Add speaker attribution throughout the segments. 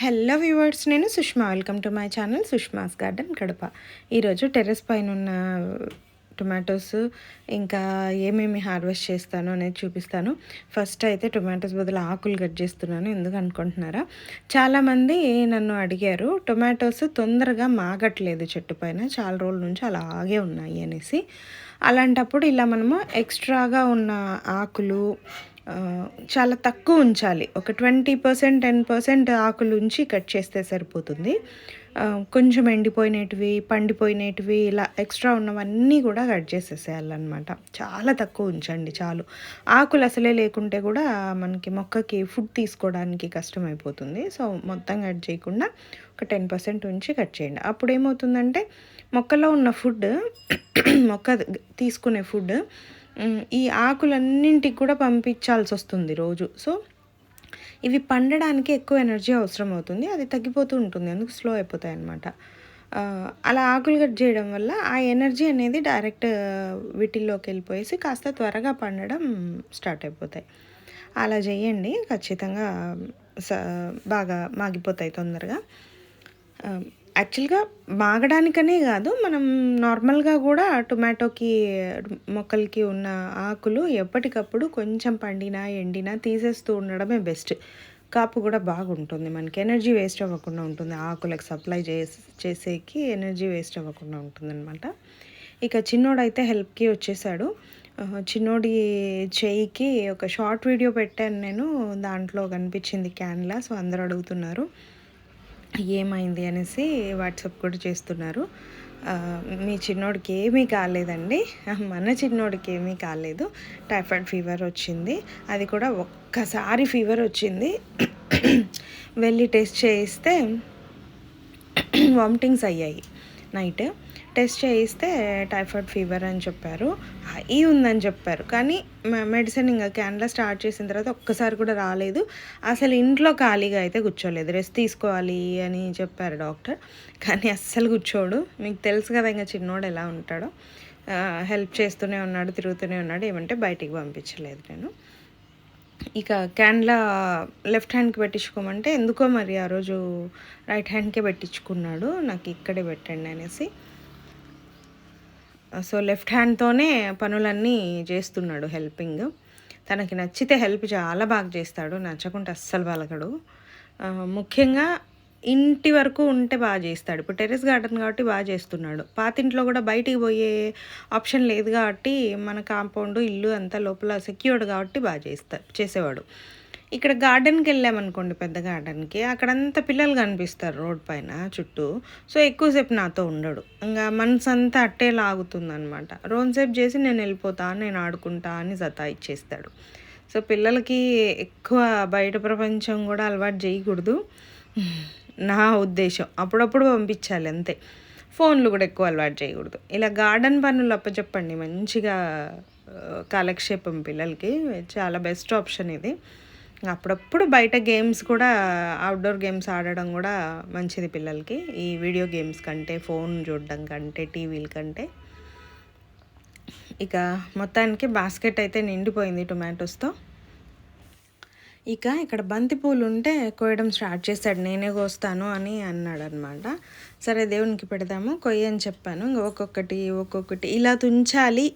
Speaker 1: Hello viewers నేను Sushma. Welcome to my channel Sushma's garden Kadapa. ఈరోజు terrace పైన ఉన్న టొమాటోస్ ఇంకా ఏమేమి హార్వెస్ట్ చేస్తాను అనేది చూపిస్తాను. ఫస్ట్ అయితే టొమాటోస్ బదులు ఆకులు కట్ చేస్తున్నాను ఎందుకు అనుకుంటున్నారా? చాలామంది నన్ను అడిగారు టొమాటోస్ తొందరగా మాగట్లేదు చెట్టు పైన చాలా రోజుల నుంచి అలాగే ఉన్నాయి అనేసి. అలాంటప్పుడు ఇలా మనము ఎక్స్ట్రాగా ఉన్న ఆకులు చాలా తక్కువ ఉంచాలి. ఒక ట్వంటీ పర్సెంట్ టెన్ పర్సెంట్ ఆకులు ఉంచి కట్ చేస్తే సరిపోతుంది. కొంచెం ఎండిపోయినటివి పండిపోయినటివి ఇలా ఎక్స్ట్రా ఉన్నవన్నీ కూడా కట్ చేసేసేయాలన్నమాట. చాలా తక్కువ ఉంచండి చాలు. ఆకులు అసలే లేకుంటే కూడా మనకి మొక్కకి ఫుడ్ తీసుకోవడానికి కష్టమైపోతుంది. సో మొత్తం కట్ చేయకుండా ఒక టెన్ పర్సెంట్ ఉంచి కట్ చేయండి. అప్పుడు ఏమవుతుందంటే మొక్కలో ఉన్న ఫుడ్ మొక్క తీసుకునే ఫుడ్ ఈ ఆకులన్నింటికి కూడా పంపించాల్సి వస్తుంది రోజు. సో ఇవి పండడానికి ఎక్కువ ఎనర్జీ అవసరం అవుతుంది అది తగ్గిపోతూ ఉంటుంది. అందుకు స్లో అయిపోతాయి అన్నమాట అలా ఆకులు కట్ చేయడం వల్ల ఆ ఎనర్జీ అనేది డైరెక్ట్ వీటిల్లోకి వెళ్ళిపోయేసి కాస్త త్వరగా పండడం స్టార్ట్ అయిపోతాయి. అలా చేయండి ఖచ్చితంగా స బాగా మాగిపోతాయి తొందరగా. యాక్చువల్గా మాగడానికనే కాదు మనం నార్మల్గా కూడా టొమాటోకి మొక్కలకి ఉన్న ఆకులు ఎప్పటికప్పుడు కొంచెం పండినా ఎండినా తీసేస్తూ ఉండడమే బెస్ట్. కాపు కూడా బాగుంటుంది మనకి. ఎనర్జీ వేస్ట్ అవ్వకుండా ఉంటుంది. ఆకులకు సప్లై చేసి చేసేకి ఎనర్జీ వేస్ట్ అవ్వకుండా ఉంటుంది అనమాట ఇక చిన్నోడైతే హెల్ప్కి వచ్చేసాడు. చిన్నోడి చేయికి ఒక షార్ట్ వీడియో పెట్టాను నేను. దాంట్లో కనిపించింది క్యాన్లా సో అందరూ అడుగుతున్నారు. ఏమైంది అనేసి వాట్సాప్ కూడా చేస్తున్నారు. మీ చిన్నోడికి ఏమీ కాలేదండి. మన చిన్నోడికి ఏమీ కాలేదు. టైఫాయిడ్ ఫీవర్ వచ్చింది. అది కూడా ఒక్కసారి ఫీవర్ వచ్చింది. వెళ్ళి టెస్ట్ చేయిస్తే వామిటింగ్స్ అయ్యాయి నైట్. టెస్ట్ చేయిస్తే టైఫాయిడ్ ఫీవర్ అని చెప్పారు. హై ఉందని చెప్పారు. కానీ మెడిసిన్ ఇంకా క్యాన్లా స్టార్ట్ చేసిన తర్వాత ఒక్కసారి కూడా రాలేదు. అసలు ఇంట్లో ఖాళీగా అయితే కూర్చోలేదు. రెస్ట్ తీసుకోవాలి అని చెప్పారు డాక్టర్. కానీ అస్సలు కూర్చోడు. మీకు తెలుసు కదా ఇంకా చిన్నోడు ఎలా ఉంటాడో. హెల్ప్ చేస్తూనే ఉన్నాడు తిరుగుతూనే ఉన్నాడు. ఏమంటే బయటికి పంపించలేదు నేను. ఇక క్యాన్లా లెఫ్ట్ హ్యాండ్కి పెట్టించుకోమంటే ఎందుకో మరి ఆ రోజు రైట్ హ్యాండ్కే పెట్టించుకున్నాడు. నాకు ఇక్కడే పెట్టండి అనేసి. సో లెఫ్ట్ హ్యాండ్తోనే పనులన్నీ చేస్తున్నాడు హెల్పింగ్. తనకి నచ్చితే హెల్ప్ చాలా బాగా చేస్తాడు నచ్చకుంటే అస్సలు పలకడు. ముఖ్యంగా ఇంటి వరకు ఉంటే బాగా చేస్తాడు. ఇప్పుడు టెర్రస్ గార్డెన్ కాబట్టి బాగా చేస్తున్నాడు. పాతింట్లో కూడా బయటికి పోయే ఆప్షన్ లేదు కాబట్టి మన కాంపౌండ్ ఇల్లు అంతా లోపల సెక్యూర్డ్ కాబట్టి బాగా చేస్తా చేసేవాడు. ఇక్కడ గార్డెన్కి వెళ్ళామనుకోండి పెద్ద గార్డెన్కి అక్కడంతా పిల్లలు కనిపిస్తారు రోడ్ పైన చుట్టూ. సో ఎక్కువసేపు నాతో ఉండడు. ఇంకా మనసు అంతా అట్టే లాగుతుంది అనమాట రోజుసేపు చేసి నేను వెళ్ళిపోతా నేను ఆడుకుంటా అని జతా ఇచ్చేస్తాడు సో పిల్లలకి ఎక్కువ బయట ప్రపంచం కూడా అలవాటు చేయకూడదు. నా ఉద్దేశం. అప్పుడప్పుడు పంపించాలి అంతే. ఫోన్లు కూడా ఎక్కువ అలవాటు చేయకూడదు. ఇలా గార్డెన్ పనులు అప్పచెప్పండి. మంచిగా కాలక్షేపం పిల్లలకి. చాలా బెస్ట్ ఆప్షన్ ఇది. అప్పుడప్పుడు బయట గేమ్స్ కూడా అవుట్డోర్ గేమ్స్ ఆడడం కూడా మంచిది పిల్లలకి. ఈ వీడియో గేమ్స్ కంటే ఫోన్ చూడడం కంటే టీవీల కంటే. ఇక మొత్తానికి బాస్కెట్ అయితే నిండిపోయింది టొమాటోస్తో ఇక ఇక్కడ బంతి పూలు ఉంటే కోయడం స్టార్ట్ చేశాడు. నేనే కోస్తాను అని అన్నాడు అనమాట సరే దేవునికి పెడదాము కొయ్య అని చెప్పాను. ఇంక ఒక్కొక్కటి ఒక్కొక్కటి. ఇలా తుంచాలి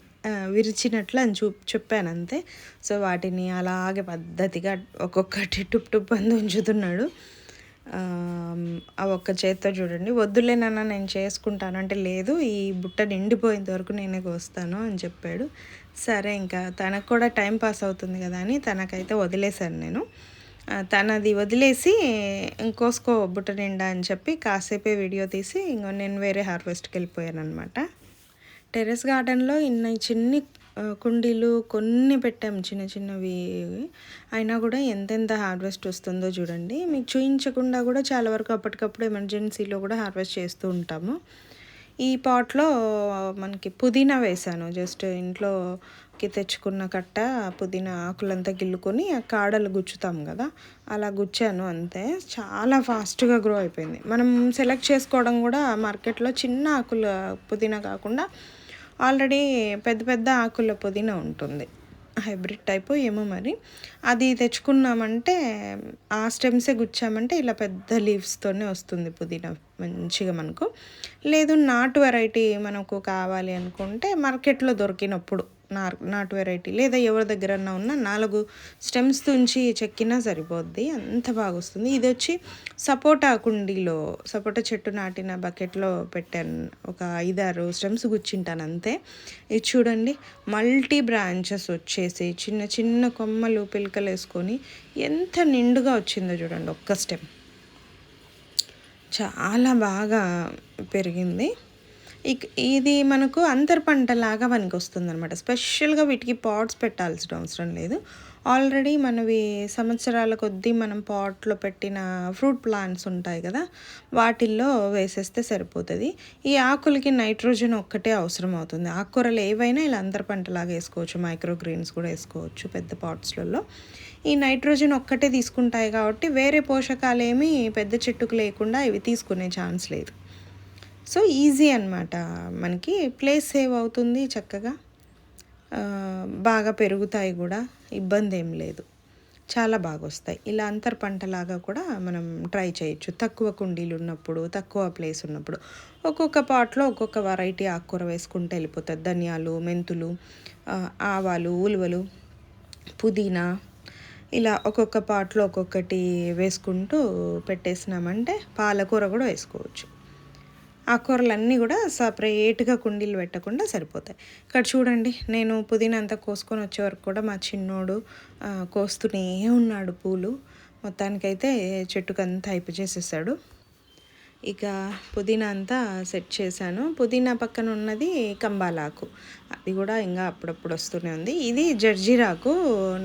Speaker 1: విరిచినట్లు అని చూ చెప్పాను అంతే. సో వాటిని అలాగే పద్ధతిగా ఒక్కొక్కటి టుప్ టుప్ అని ఉంచుతున్నాడు ఆ ఒక్క చేత్తో చూడండి. వద్దులే నాన్న నేను చేసుకుంటాను. అంటే లేదు ఈ బుట్ట నిండిపోయేంత వరకు నేనే కోస్తాను అని చెప్పాడు. సరే ఇంకా తనకు కూడా టైం పాస్ అవుతుంది కదా అని తనకైతే వదిలేశాను నేను. తనది వదిలేసి ఇంకోసుకో బుట్ట నిండా అని చెప్పి కాసేపే వీడియో తీసి ఇంకో నేను వేరే హార్వెస్ట్కి వెళ్ళిపోయాను అనమాట టెర్రస్ గార్డెన్లో ఇన్ని చిన్ని కుండీలు కొన్ని పెట్టాము చిన్న చిన్నవి. అయినా కూడా ఎంతెంత హార్వెస్ట్ వస్తుందో చూడండి. మీకు చూయించకుండా కూడా చాలా వరకు అప్పటికప్పుడు ఎమర్జెన్సీలో కూడా హార్వెస్ట్ చేస్తూ ఉంటాము. ఈ పాట్లో మనకి పుదీనా వేసాను జస్ట్ ఇంట్లోకి తెచ్చుకున్న కట్ట పుదీనా ఆకులంతా గిల్లుకొని ఆ కాడలు గుచ్చుతాం కదా అలా గుచ్చాను అంతే. చాలా ఫాస్ట్గా గ్రో అయిపోయింది. మనం సెలెక్ట్ చేసుకోవడం కూడా మార్కెట్లో చిన్న ఆకుల పుదీనా కాకుండా ఆల్రెడీ పెద్ద పెద్ద ఆకుల పుదీనా ఉంటుంది. హైబ్రిడ్ టైపు ఏమో మరి. అది తెచ్చుకున్నామంటే ఆ స్టెమ్సే గుచ్చామంటే ఇలా పెద్ద లీవ్స్తోనే వస్తుంది పుదీనా మంచిగా మనకు. లేదు నాటు వెరైటీ మనకు కావాలి అనుకుంటే మార్కెట్లో దొరికినప్పుడు నాటు వెరైటీ లేదా ఎవరి దగ్గరన్నా ఉన్న నాలుగు స్టెమ్స్ తుంచి చెక్కినా సరిపోద్ది. అంత బాగా వస్తుంది ఇది వచ్చి సపోటా కుండీలో సపోటా చెట్టు నాటిన బకెట్లో పెట్టాను. ఒక ఐదారు స్టెమ్స్ గుచ్చింటాను అంతే. ఇది చూడండి మల్టీ బ్రాంచెస్ వచ్చేసి చిన్న చిన్న కొమ్మలు పిలకలు వేసుకొని ఎంత నిండుగా వచ్చిందో చూడండి ఒక్క స్టెమ్. చాలా బాగా పెరిగింది. ఇది మనకు అంతర పంటలాగా పనికి వస్తుంది అనమాట స్పెషల్గా వీటికి పాట్స్ పెట్టాల్సిన అవసరం లేదు. ఆల్రెడీ మనవి సంవత్సరాల కొద్దీ మనం పాట్లో పెట్టిన ఫ్రూట్ ప్లాంట్స్ ఉంటాయి కదా వాటిల్లో వేసేస్తే సరిపోతుంది. ఈ ఆకులకి నైట్రోజన్ ఒక్కటే అవసరం అవుతుంది. ఆకుకూరలు ఏవైనా ఇలా అంతర పంటలాగా వేసుకోవచ్చు. మైక్రో గ్రీన్స్ కూడా వేసుకోవచ్చు పెద్ద పాట్స్లలో. ఈ నైట్రోజన్ ఒక్కటే తీసుకుంటాయి కాబట్టి వేరే పోషకాలు ఏమీ పెద్ద చెట్టుకు లేకుండా ఇవి తీసుకునే ఛాన్స్ లేదు. సో ఈజీ అనమాట మనకి ప్లేస్ సేవ్ అవుతుంది చక్కగా. బాగా పెరుగుతాయి కూడా. ఇబ్బంది ఏం లేదు. చాలా బాగా వస్తాయి ఇలా అంతర్ పంటలాగా కూడా మనం ట్రై చేయొచ్చు. తక్కువ కుండీలు ఉన్నప్పుడు తక్కువ ప్లేస్ ఉన్నప్పుడు. ఒక్కొక్క పాట్లో ఒక్కొక్క వెరైటీ ఆకుకూర వేసుకుంటే వెళ్ళిపోతుంది ధనియాలు మెంతులు ఆవాలు ఉలువలు పుదీనా ఇలా ఒక్కొక్క పాట్లో ఒక్కొక్కటి వేసుకుంటూ పెట్టేసినామంటే పాలకూర కూడా వేసుకోవచ్చు. ఆ కూరలన్నీ కూడా సపరేట్గా కుండీలు పెట్టకుండా సరిపోతాయి. ఇక్కడ చూడండి నేను పుదీనా అంతా కోసుకొని వచ్చే వరకు కూడా మా చిన్నోడు కోస్తూనే ఉన్నాడు పూలు. మొత్తానికైతే చెట్టుకంతా అయిపు చేసేసాడు. ఇక పుదీనా అంతా సెట్ చేశాను. పుదీనా పక్కన ఉన్నది కంబాలాకు. అది కూడా ఇంకా అప్పుడప్పుడు వస్తూనే ఉంది. ఇది జర్జీరాకు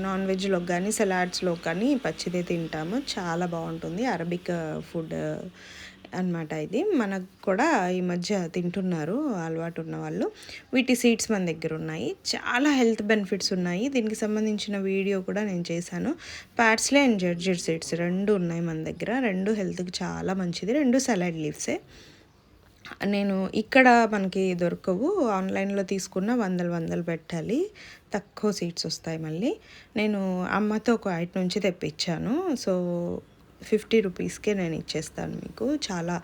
Speaker 1: నాన్ వెజ్లో కానీ సలాడ్స్లో కానీ పచ్చిదే తింటాము. చాలా బాగుంటుంది. అరబిక్ ఫుడ్ అన్నమాట ఇది. మనకు కూడా ఈ మధ్య తింటున్నారు అలవాటు ఉన్న వాళ్ళు. వీటి సీడ్స్ మన దగ్గర ఉన్నాయి. చాలా హెల్త్ బెనిఫిట్స్ ఉన్నాయి. దీనికి సంబంధించిన వీడియో కూడా నేను చేశాను. ప్యాట్స్లే అండ్ జర్జర్ సీడ్స్ రెండు ఉన్నాయి మన దగ్గర. రెండు హెల్త్కి చాలా మంచిది. రెండు సలాడ్ లీవ్సే. నేను ఇక్కడ మనకి దొరకవు. ఆన్లైన్లో తీసుకున్న వందలు వందలు పెట్టాలి. తక్కువ సీట్స్ వస్తాయి మళ్ళీ. నేను అమ్మతో ఒక ఐట్ నుంచి తెప్పించాను. సో ఫిఫ్టీ రూపీస్కే నేను ఇచ్చేస్తాను మీకు. చాలా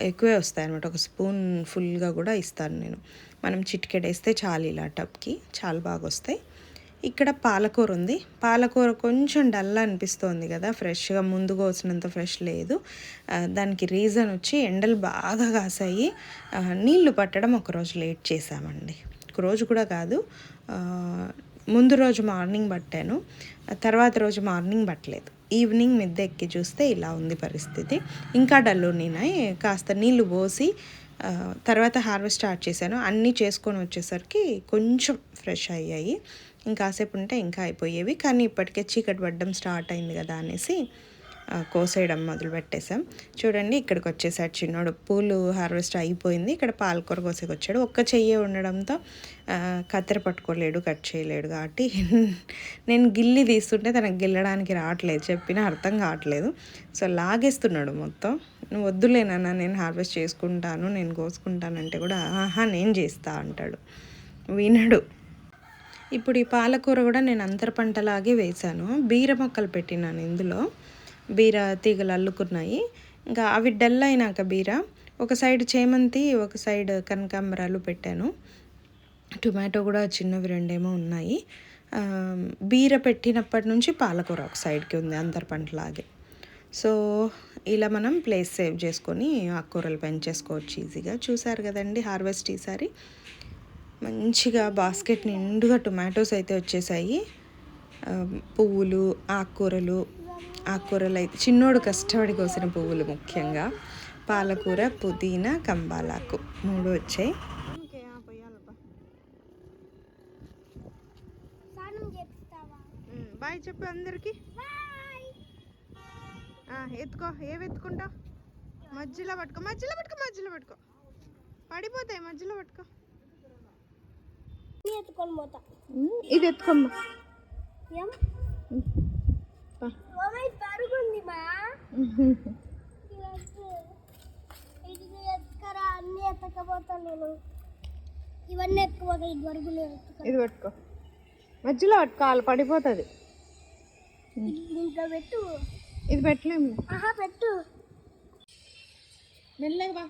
Speaker 1: ఎక్కువే వస్తాయి అనమాట ఒక స్పూన్ ఫుల్గా కూడా ఇస్తాను నేను. మనం చిటికెడేస్తే చాలు ఇలా టబ్కి. చాలా బాగా వస్తాయి. ఇక్కడ పాలకూర ఉంది. పాలకూర కొంచెం డల్ అనిపిస్తోంది కదా. ఫ్రెష్గా ముందు కోసినంత ఫ్రెష్ లేదు. దానికి రీజన్ వచ్చి ఎండలు బాగా కాసాయి. నీళ్ళు పట్టడం ఒకరోజు లేట్ చేసామండి ఒక రోజు కూడా కాదు. ముందు రోజు మార్నింగ్ పట్టాను. తర్వాత రోజు మార్నింగ్ పట్టలేదు. ఈవినింగ్ మిద్దె ఎక్కి చూస్తే ఇలా ఉంది పరిస్థితి. ఇంకా డల్లు ఉన్నాయి. కాస్త నీళ్ళు పోసి తర్వాత హార్వెస్ట్ స్టార్ట్ చేశాను. అన్నీ చేసుకొని వచ్చేసరికి కొంచెం ఫ్రెష్ అయ్యాయి. ఇంకాసేపు ఉంటే ఇంకా అయిపోయేవి. కానీ ఇప్పటికే చీకటి పడ్డం స్టార్ట్ అయింది కదా అనేసి కోసేయడం మొదలు పెట్టేశాం. చూడండి ఇక్కడికి వచ్చేసాడు చిన్నోడు. పూలు హార్వెస్ట్ అయిపోయింది. ఇక్కడ పాలకూర కోసేకి వచ్చాడు ఒక్క చెయ్యి ఉండడంతో కత్తెర పట్టుకోలేడు కట్ చేయలేడు కాబట్టి నేను గిల్లి తీస్తుంటే తనకు గిల్లడానికి రావట్లేదు. చెప్పినా అర్థం కావట్లేదు. సో లాగేస్తున్నాడు మొత్తం. నువ్వు వద్దులేనన్నా నేను హార్వెస్ట్ చేసుకుంటాను నేను కోసుకుంటానంటే కూడా ఆహా నేను చేస్తా అంటాడు. వినడు. ఇప్పుడు ఈ పాలకూర కూడా నేను అంతర పంటలాగే వేశాను. బీర మొక్కలు పెట్టినాను ఇందులో. బీర తీగలు అల్లుకున్నాయి. ఇంకా అవి డల్ అయినాక బీర. ఒక సైడ్ చేమంతి ఒక సైడ్ కనకాంబరాలు పెట్టాను. టొమాటో కూడా చిన్నవి రెండేమో ఉన్నాయి. బీర పెట్టినప్పటి నుంచి పాలకూర ఒక సైడ్కి ఉంది అందరి పంటలాగే. సో ఇలా మనం ప్లేస్ సేవ్ చేసుకొని ఆకుకూరలు పెంచేసుకోవచ్చు ఈజీగా. చూసారు కదండి హార్వెస్ట్ ఈసారి. మంచిగా బాస్కెట్ నిండుగా టొమాటోస్ అయితే వచ్చేసాయి. పువ్వులు ఆకుకూరలు ఆకుకూరలు అయితే చిన్నోడు కష్టపడి కోసిన పువ్వులు ముఖ్యంగా పాలకూర పుదీనా కంబాలాకు. మూడు వచ్చాయి. బాయ్ చెప్పు అందరికి.
Speaker 2: బాయ్.
Speaker 1: ఎత్తుకో. ఏవి ఎత్తుకుంటావు? మధ్యలో పట్టుకో. మధ్యలో పట్టుకో మధ్యలో పట్టుకో. పడిపోతాయి మధ్యలో పట్టుకో.
Speaker 2: నీ ఎత్తుకొని పోతా.
Speaker 1: ఇది ఎత్తుకోమ్మా
Speaker 2: ఇది
Speaker 1: పట్టుకో. మధ్యలో పట్టుకోవాలి పడిపోతుంది.
Speaker 2: పెట్టు.
Speaker 1: ఇది పెట్టలేము.
Speaker 2: ఆహా పెట్టు.
Speaker 1: మెల్లగా బా.